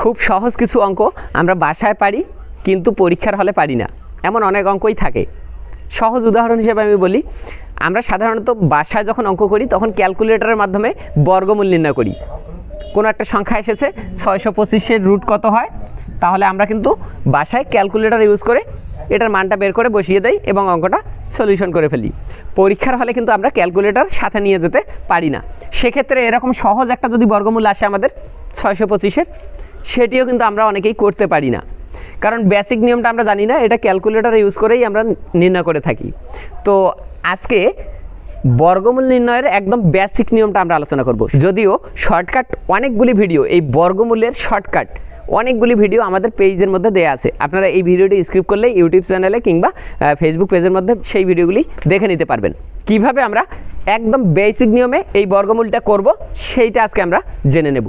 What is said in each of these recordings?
খুব সহজ কিছু অঙ্ক আমরা বাসায় পারি, কিন্তু পরীক্ষার হলে পারি না। এমন অনেক অঙ্কই থাকে। সহজ উদাহরণ হিসেবে আমি বলি, আমরা সাধারণত বাসায় যখন অঙ্ক করি, তখন ক্যালকুলেটরের মাধ্যমে বর্গমূল নির্ণয় করি। কোনো একটা সংখ্যা এসেছে, ছয়শো পঁচিশের রুট কত হয়? তাহলে আমরা কিন্তু বাসায় ক্যালকুলেটর ইউজ করে এটার মানটা বের করে বসিয়ে দেই এবং অঙ্কটা সলিউশন করে ফেলি। পরীক্ষার হলে কিন্তু আমরা ক্যালকুলেটর সাথে নিয়ে যেতে পারি না। সেক্ষেত্রে এরকম সহজ একটা যদি বর্গমূল আসে আমাদের, ছয়শো পঁচিশের সেটিও কিন্তু আমরা অনেকেই করতে পারি না। কারণ বেসিক নিয়মটা আমরা জানি না, এটা ক্যালকুলেটর ইউজ করেই আমরা নির্ণয় করে থাকি। তো আজকে বর্গমূল নির্ণয়ের একদম বেসিক নিয়মটা আমরা আলোচনা করব। যদিও শর্টকাট অনেকগুলি ভিডিও এই বর্গমূলের শর্টকাট অনেকগুলি ভিডিও আমাদের পেজের মধ্যে দেওয়া আছে। আপনারা এই ভিডিওটি স্ক্রিপ করলে ইউটিউব চ্যানেলে কিংবা ফেসবুক পেজের মধ্যে সেই ভিডিওগুলি দেখে নিতে পারবেন। কীভাবে আমরা একদম বেসিক নিয়মে এই বর্গমূলটা করব, সেইটা আজকে আমরা জেনে নেব।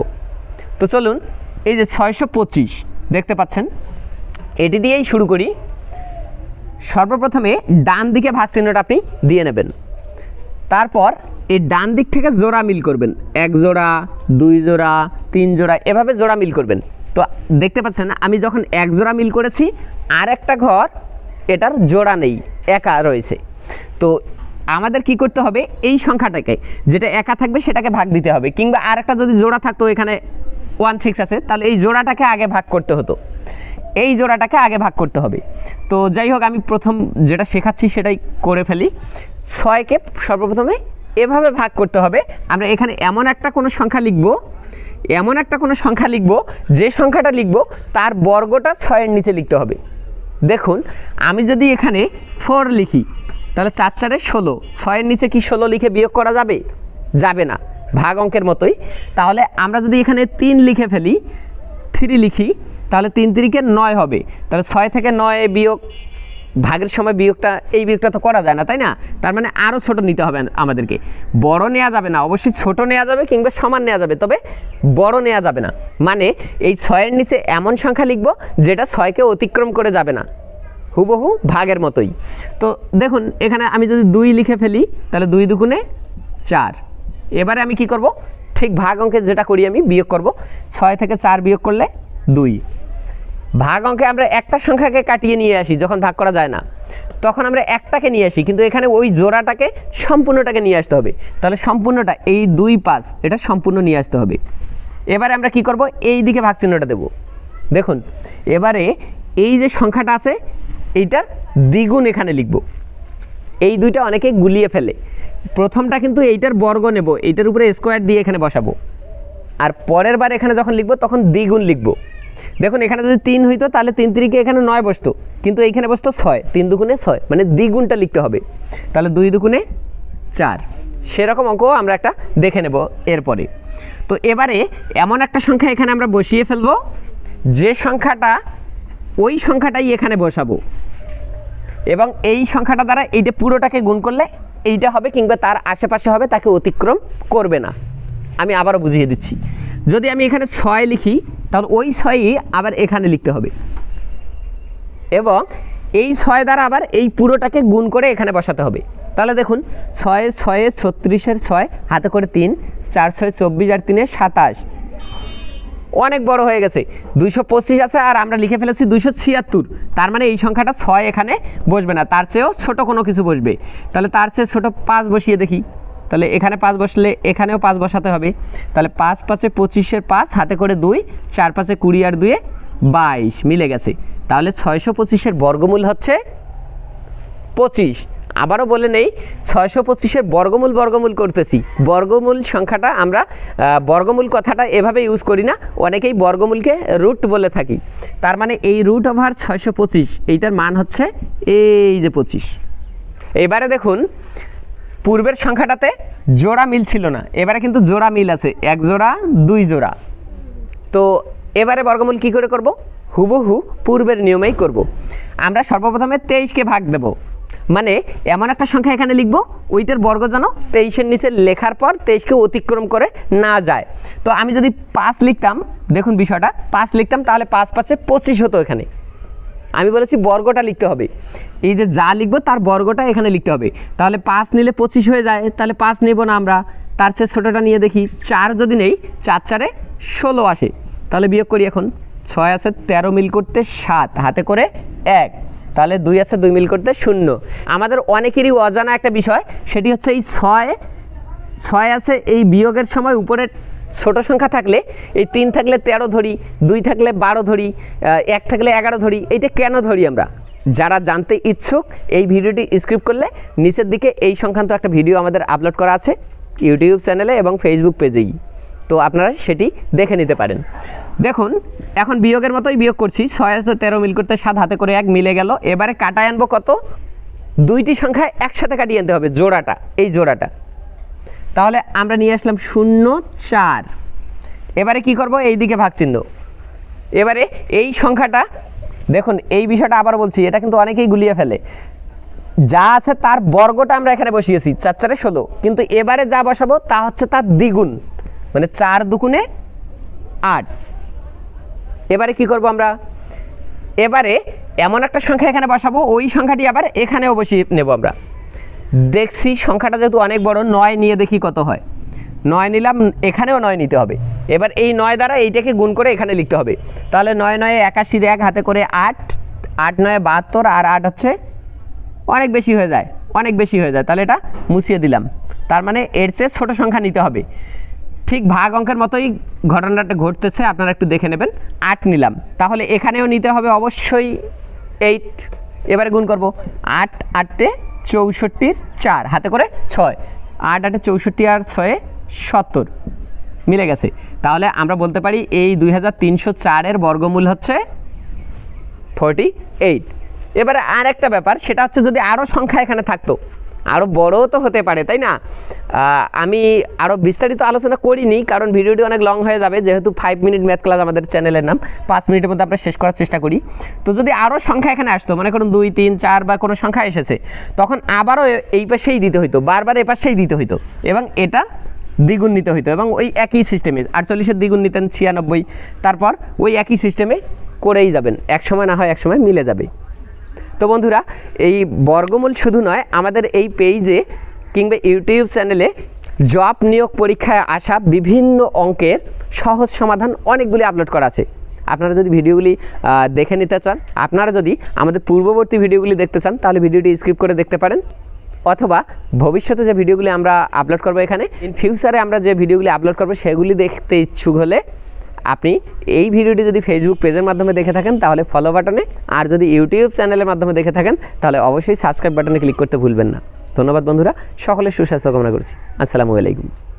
তো চলুন এই যে ছয়শো পঁচিশ, দেখতে পাচ্ছেন? এটি দিয়েই শুরু করি। সর্বপ্রথমে ডান দিকে ভাগ চিহ্নটা আপনি দিয়ে নেবেন। তারপর এই ডান দিক থেকে জোড়া মিল করবেন। এক জোড়া, দুই জোড়া, তিন জোড়া, এভাবে জোড়া মিল করবেন। তো দেখতে পাচ্ছেন, আমি যখন এক জোড়া মিল করেছি আর একটা ঘর, এটার জোড়া নেই, একা রয়েছে। তো আমাদের কি করতে হবে? এই সংখ্যাটাকে, যেটা একা থাকবে, সেটাকে ভাগ দিতে হবে। কিংবা আর একটা যদি জোড়া থাকতো এখানে ওয়ান সিক্স আছে, তাহলে এই জোড়াটাকে আগে ভাগ করতে হতো। এই জোড়াটাকে আগে ভাগ করতে হবে। তো যাই হোক, আমি প্রথম যেটা শেখাচ্ছি সেটাই করে ফেলি। ছয়কে সর্বপ্রথমে এভাবে ভাগ করতে হবে। আমরা এখানে এমন একটা কোনো সংখ্যা লিখব, এমন একটা কোনো সংখ্যা লিখব, যে সংখ্যাটা লিখব, তার বর্গটা ছয়ের নিচে লিখতে হবে। দেখুন, আমি যদি এখানে ফোর লিখি, তাহলে চার চারে ষোলো, ছয়ের নিচে কি ষোলো লিখে বিয়োগ করা যাবে? যাবে না। ভাগ অঙ্কের মতোই। তাহলে আমরা যদি এখানে তিন লিখে ফেলি, থ্রি লিখি, তাহলে তিন তিরিকে নয় হবে। তাহলে ছয় থেকে নয় বিয়োগ, ভাগের সময় বিয়োগটা, এই বিয়োগটা তো করা যায় না, তাই না? তার মানে আরও ছোট নিতে হবে আমাদেরকে। বড় নেওয়া যাবে না, অবশ্যই ছোট নেওয়া যাবে কিংবা সমান নেওয়া যাবে, তবে বড় নেওয়া যাবে না। মানে এই ছয়ের নিচে এমন সংখ্যা লিখব যেটা ছয়কে অতিক্রম করে যাবে না। হুবহু ভাগের মতোই। তো দেখুন, এখানে আমি যদি দুই লিখে ফেলি, তাহলে দুই দুগুণে চার। এবারে আমি কি করব? ঠিক ভাগ অঙ্কে যেটা করি আমি, বিয়োগ করব। ছয় থেকে চার বিয়োগ করলে দুই। ভাগ অঙ্কে আমরা একটা সংখ্যাকে কাটিয়ে নিয়ে আসি, যখন ভাগ করা যায় না। তখন আমরা একটাকে নিয়ে আসি, কিন্তু এখানে ওই জোড়াটাকে সম্পূর্ণটাকে নিয়ে আসতে হবে। তাহলে সম্পূর্ণটা এই দুই পাঁচ, এটা সম্পূর্ণ নিয়ে আসতে হবে। এবারে আমরা কি করব? এই দিকে ভাগ চিহ্নটা দেব। দেখুন, এবারে এই যে সংখ্যাটা আছে, এইটার দ্বিগুণ এখানে লিখব। এই দুইটা অনেকে গুলিয়ে ফেলে। প্রথমটা কিন্তু এইটার বর্গ নেব, এইটার উপরে স্কোয়ার দিয়ে এখানে বসাবো। আর পরের বার এখানে যখন লিখব, তখন দ্বিগুণ লিখব। দেখুন, এখানে যদি তিন হইতো, তাহলে তিন তিরিকে এখানে নয় বসতো। কিন্তু এইখানে বসতো ছয়, তিন দুগুণে ছয় মানে দ্বিগুণটা লিখতে হবে। তাহলে দুই দুগুণে চার। সেরকম অঙ্ক আমরা একটা দেখে নেব এরপরে। তো এবারে এমন একটা সংখ্যা এখানে আমরা বসিয়ে ফেলব, যে সংখ্যাটা ওই সংখ্যাটাই এখানে বসাবো। এবং এই সংখ্যাটা দ্বারা এইটা পুরোটাকে গুণ করলে এইটা হবে কিংবা তার আশেপাশে হবে, তাকে অতিক্রম করবে না। আমি আবারও বুঝিয়ে দিচ্ছি। যদি আমি এখানে ছয় লিখি, তাহলে ওই ছয়ই আবার এখানে লিখতে হবে। এবং এই ছয় দ্বারা আবার এই পুরোটাকে গুণ করে এখানে বসাতে হবে। তাহলে দেখুন, ছয়ে ছয়ে, ছত্রিশের ছয়, হাতে করে তিন, চার, ছয়, চব্বিশ আর তিনের সাতাশ। অনেক বড় হয়ে গেছে। দুইশো পঁচিশ আছে আর আমরা লিখে ফেলেছি দুইশো ছিয়াত্তর। তার মানে এই সংখ্যাটা ছয় এখানে বসবে না। তার চেয়েও ছোট কোনো কিছু বসবে। তাহলে তার চেয়ে ছোট পাঁচ বসিয়ে দেখি। তাহলে এখানে পাঁচ বসলে এখানেও পাঁচ বসাতে হবে। তাহলে পাঁচ পাঁচে পঁচিশের পাঁচ, হাতে করে দুই, চার পাঁচে কুড়ি আর দুয়ে বাইশ মিলে গেছে। তাহলে ছয়শো পঁচিশের বর্গমূল হচ্ছে পঁচিশ। আবারও বলে নেই, ছয়শো পঁচিশের বর্গমূল বর্গমূল করতেছি। বর্গমূল সংখ্যাটা আমরা বর্গমূল কথাটা এভাবে ইউজ করি না, অনেকেই বর্গমূলকে রুট বলে থাকি। তার মানে এই রুট ওভার ছয়শো পঁচিশ, এইটার মান হচ্ছে এই যে পঁচিশ। এবারে দেখুন, পূর্বের সংখ্যাটাতে জোড়া মিল ছিল না, এবারে কিন্তু জোড়া মিল আছে, এক জোড়া, দুই জোড়া। তো এবারে বর্গমূল কি করে করব? হুবহু পূর্বের নিয়মেই করব। আমরা সর্বপ্রথমে তেইশকে ভাগ দেব। মানে এমন একটা সংখ্যা এখানে লিখব, ওইটার বর্গ যেন তেইশের নিচে লেখার পর তেইশকে অতিক্রম করে না যায়। তো আমি যদি পাঁচ লিখতাম, দেখুন বিষয়টা, পাঁচ লিখতাম তাহলে পাঁচ পাঁচে পঁচিশ হতো এখানে। আমি বলেছি বর্গটা লিখতে হবে। এই যে যা লিখব তার বর্গটা এখানে লিখতে হবে। তাহলে পাঁচ নিলে পঁচিশ হয়ে যায়, তাহলে পাঁচ নেব না আমরা। তার চেয়ে ছোটোটা নিয়ে দেখি, চার যদি নেই, চার চারে ষোলো আসে। তাহলে বিয়োগ করি এখন, ছয় আছে তেরো মিল করতে সাত, হাতে করে এক। তাহলে দুই আছে, দুই মিল করতে শূন্য। আমাদের অনেকেরই অজানা একটা বিষয়, সেটি হচ্ছে এই ছয় ছয় আছে, এই বিয়োগের সময় উপরে ছোট সংখ্যা থাকলে, এই তিন থাকলে তেরো ধরি, দুই থাকলে বারো ধরি এক থাকলে এগারো ধরি, এইটা কেন ধরি আমরা? যারা জানতে ইচ্ছুক, এই ভিডিওটি স্ক্রিপ্ট করলে নিচের দিকে এই সংক্রান্ত একটা ভিডিও আমাদের আপলোড করা আছে, ইউটিউব চ্যানেলে এবং ফেসবুক পেজেই। তো আপনারা সেটি দেখে নিতে পারেন। দেখুন, এখন বিয়োগের মতোই বিয়োগ করছি, ছয় হাজার তেরো মিল করতে সাত, হাতে করে এক মিলে গেল। এবারে কাটায় আনব কত? দুইটি সংখ্যা একসাথে কাটিয়ে আনতে হবে, জোড়াটা, এই জোড়াটা। তাহলে আমরা নিয়ে আসলাম শূন্য, চার। এবারে কি করব? এই দিকে ভাগ চিহ্ন। এবারে এই সংখ্যাটা, দেখুন, এই বিষয়টা আবার বলছি, এটা কিন্তু অনেকেই গুলিয়ে ফেলে। যা আছে তার বর্গটা আমরা এখানে বসিয়েছি, চার, চারে ষোলো। কিন্তু এবারে যা বসাবো, তা হচ্ছে তার দ্বিগুণ মানে চার দুগুণে আট। এবারে কি করব আমরা? এবারে এমন একটা সংখ্যা এখানে বসাবো, ওই সংখ্যাটি আবার এখানেও বসিয়ে নেব আমরা। দেখছি সংখ্যাটা যেহেতু অনেক বড়, নয় নিয়ে দেখি কত হয়। নয় নিলাম, এখানেও নয় নিতে হবে। এবার এই নয় দ্বারা এইটাকে গুণ করে এখানে লিখতে হবে। তাহলে নয় নয়ে একাশির এক, হাতে করে আট আট নয় বাহাত্তর, আর আট হচ্ছে অনেক বেশি হয়ে যায়, অনেক বেশি হয়ে যায়। তাহলে এটা মুছিয়ে দিলাম। তার মানে এর চেয়ে ছোটো সংখ্যা নিতে হবে। ঠিক ভাগ অঙ্কের মতোই ঘটনাটা ঘটতেছে, আপনারা একটু দেখে নেবেন। আট নিলাম। তাহলে এখানেও নিতে হবে অবশ্যই এইট এবারে গুণ করব। আট, আটে চৌষট্টির চার, হাতে করে ছয়। আট, আটে চৌষট্টি আর ছয়ে সত্তর। মিলে গেছে। তাহলে আমরা বলতে পারি এই দুই হাজার তিনশো চারের বর্গমূল হচ্ছে ফর্টি এইট এবারে আর একটা ব্যাপার, সেটা হচ্ছে যদি আরও সংখ্যা এখানে থাকতো আরও বড়ও তো হতে পারে, তাই না? আমি আরও বিস্তারিত আলোচনা করিনি, কারণ ভিডিওটি অনেক লং হয়ে যাবে, যেহেতু ফাইভ মিনিট ম্যাথ ক্লাস আমাদের চ্যানেলের নাম। পাঁচ মিনিটের মধ্যে আমরা শেষ করার চেষ্টা করি। তো যদি আরও সংখ্যা এখানে আসতো, মনে করুন দুই, তিন, চার বা কোনো সংখ্যা এসেছে, তখন আবারও এই পাশেই দিতে হইতো, বারবার এ পাশেই দিতে হইতো, এবং এটা দ্বিগুণ নিতে হইতো, এবং ওই একই সিস্টেমে আটচল্লিশের দ্বিগুণ নিতেন ছিয়ানব্বই, তারপর ওই একই সিস্টেমে করেই যাবেন, এক সময় না হয় এক সময় মিলে যাবে। তো বন্ধুরা, এই বর্গমূল শুধু নয়, আমাদের এই পেজে কিংবা ইউটিউব চ্যানেলে জব নিয়োগ পরীক্ষায় আসা বিভিন্ন অঙ্কের সহজ সমাধান অনেকগুলি আপলোড করা আছে। আপনারা যদি ভিডিওগুলি দেখে নিতে চান, আপনারা যদি আমাদের পূর্ববর্তী ভিডিওগুলি দেখতে চান, তাহলে ভিডিওটি স্কিপ করে দেখতে পারেন। অথবা ভবিষ্যতে যে ভিডিওগুলি আমরা আপলোড করব এখানে ইন ফিউচারে আমরা যে ভিডিওগুলি আপলোড করব, সেগুলি দেখতে ইচ্ছুক হলে আপনি এই ভিডিওটি যদি ফেসবুক পেজের মাধ্যমে দেখে থাকেন, তাহলে ফলো বাটনে, আর যদি ইউটিউব চ্যানেলের মাধ্যমে দেখে থাকেন, তাহলে অবশ্যই সাবস্ক্রাইব বাটনে ক্লিক করতে ভুলবেন না। ধন্যবাদ বন্ধুরা, সকলের সুস্বাস্থ্য কামনা করছি। আসসালামু আলাইকুম।